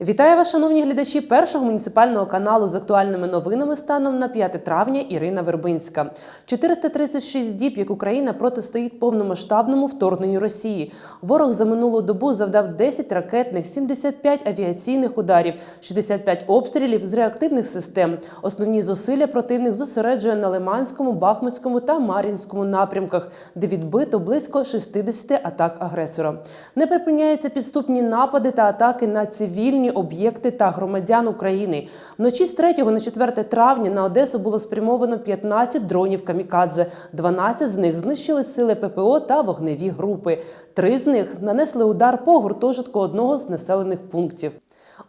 Вітаю вас, шановні глядачі першого муніципального каналу з актуальними новинами станом на 5 травня Ірина Вербинська. 436 діб, як Україна протистоїть повномасштабному вторгненню Росії. Ворог за минулу добу завдав 10 ракетних, 75 авіаційних ударів, 65 обстрілів з реактивних систем. Основні зусилля противник зосереджує на Лиманському, Бахмутському та Мар'їнському напрямках, де відбито близько 60 атак агресора. Не припиняються підступні напади та атаки на цивільні об'єкти та громадян України. Вночі з 3 на 4 травня на Одесу було спрямовано 15 дронів камікадзе. 12 з них знищили сили ППО та вогневі групи. Три з них нанесли удар по гуртожитку одного з населених пунктів.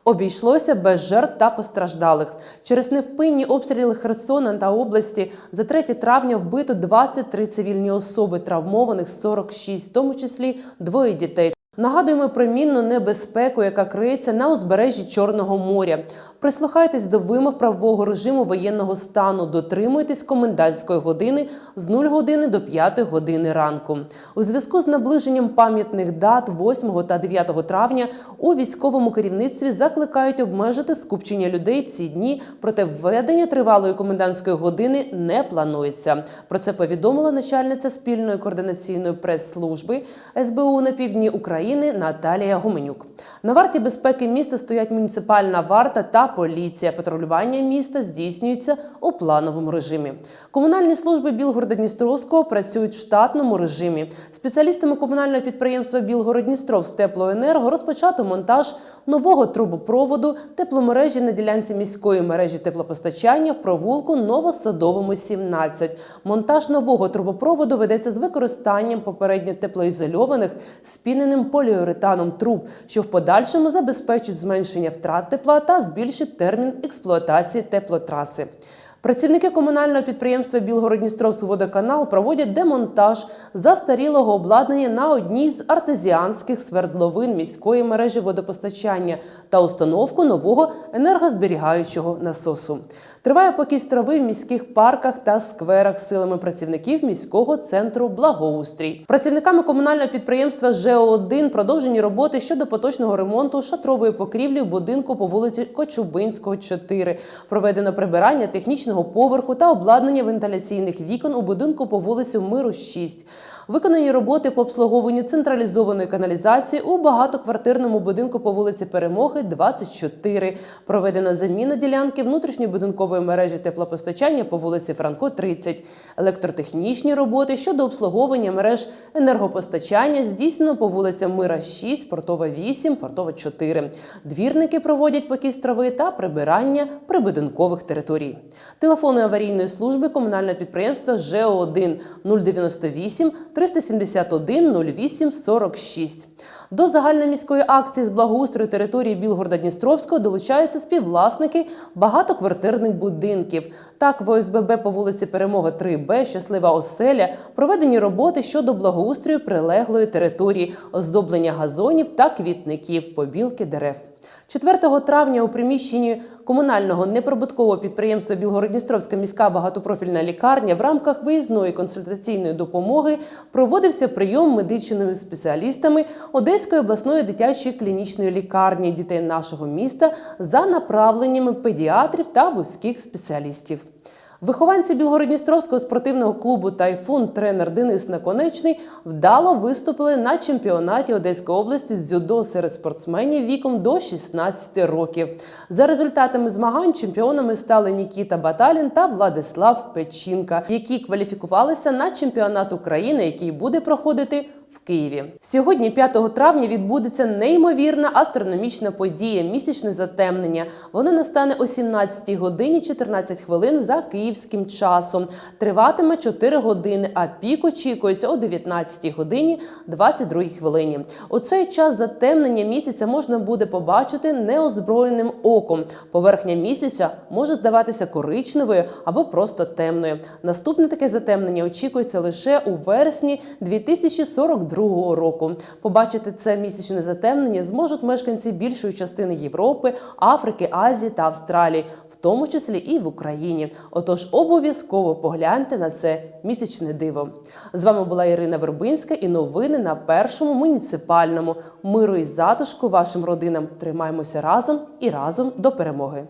Обійшлося без жертв та постраждалих. Через невпинні обстріли Херсона та області за 3 травня вбито 23 цивільні особи, травмованих 46, в тому числі двоє дітей. Нагадуємо про мінну небезпеку, яка криється на узбережжі Чорного моря. Прислухайтесь до вимог правового режиму воєнного стану. Дотримуйтесь комендантської години з 0 години до 5 години ранку. У зв'язку з наближенням пам'ятних дат 8 та 9 травня у військовому керівництві закликають обмежити скупчення людей в ці дні. Проте введення тривалої комендантської години не планується. Про це повідомила начальниця спільної координаційної прес-служби СБУ на півдні України Наталія Гуменюк. На варті безпеки міста стоять муніципальна варта та поліція. Патрулювання міста здійснюється у плановому режимі. Комунальні служби Білгорода-Дністровського працюють в штатному режимі. Спеціалістами комунального підприємства Білгород-Дністров з теплоенерго розпочато монтаж нового трубопроводу тепломережі на ділянці міської мережі теплопостачання в провулку Новосадовому 17. Монтаж нового трубопроводу ведеться з використанням попередньо теплоізольованих спіненим поліуретаном труб, що в подальшому забезпечить зменшення втрат тепла та збільшить термін експлуатації теплотраси. Працівники комунального підприємства Білгородністровський водоканал проводять демонтаж застарілого обладнання на одній з артезіанських свердловин міської мережі водопостачання та установку нового енергозберігаючого насосу. Триває покість трави в міських парках та скверах силами працівників міського центру благоустрій. Працівниками комунального підприємства ЖО1 продовжені роботи щодо поточного ремонту шатрової покрівлі в будинку по вулиці Кочубинського, 4. Проведено прибирання технічного поверху та обладнання вентиляційних вікон у будинку по вулицю Миру 6. Виконані роботи по обслуговуванню централізованої каналізації у багатоквартирному будинку по вулиці Перемоги, 24. Проведена заміна ділянки внутрішньобудинкової мережі теплопостачання по вулиці Франко, 30. Електротехнічні роботи щодо обслуговування мереж енергопостачання здійснено по вулицям Мира 6, Портова 8, Портова 4. Двірники проводять покіс трави та прибирання прибудинкових територій. Телефони аварійної служби комунального підприємства ЖО1 098 371 08 46. До загальноміської акції з благоустрою території Білгорода-Дністровського долучаються співвласники багатоквартирних будинків. Так, в ОСББ по вулиці Перемога 3Б, щаслива оселя, проведені роботи щодо благоустрою прилеглої території, оздоблення газонів та квітників, побілки дерев. 4 травня у приміщенні комунального неприбуткового підприємства Білгород-Дністровська міська багатопрофільна лікарня в рамках виїзної консультаційної допомоги проводився прийом медичними спеціалістами Одеської обласної дитячої клінічної лікарні дітей нашого міста за направленнями педіатрів та вузьких спеціалістів. Вихованці Білгородністровського спортивного клубу Тайфун тренер Денис Наконечний вдало виступили на чемпіонаті Одеської області з дзюдо серед спортсменів віком до 16 років. За результатами змагань чемпіонами стали Нікіта Баталін та Владислав Печінка, які кваліфікувалися на чемпіонат України, який буде проходити в Києві. Сьогодні, 5 травня, відбудеться неймовірна астрономічна подія місячне затемнення. Воно настане о 17 годині 14 хвилин за київським часом. Триватиме 4 години, а пік очікується о 19 годині 22 хвилині. У цей час затемнення місяця можна буде побачити неозброєним оком. Поверхня місяця може здаватися коричневою або просто темною. Наступне таке затемнення очікується лише у вересні 2042 2042 року. Побачити це місячне затемнення зможуть мешканці більшої частини Європи, Африки, Азії та Австралії, в тому числі і в Україні. Отож, обов'язково погляньте на це місячне диво. З вами була Ірина Вербинська і новини на першому муніципальному. Миру і затишку вашим родинам. Тримаємося разом і разом до перемоги.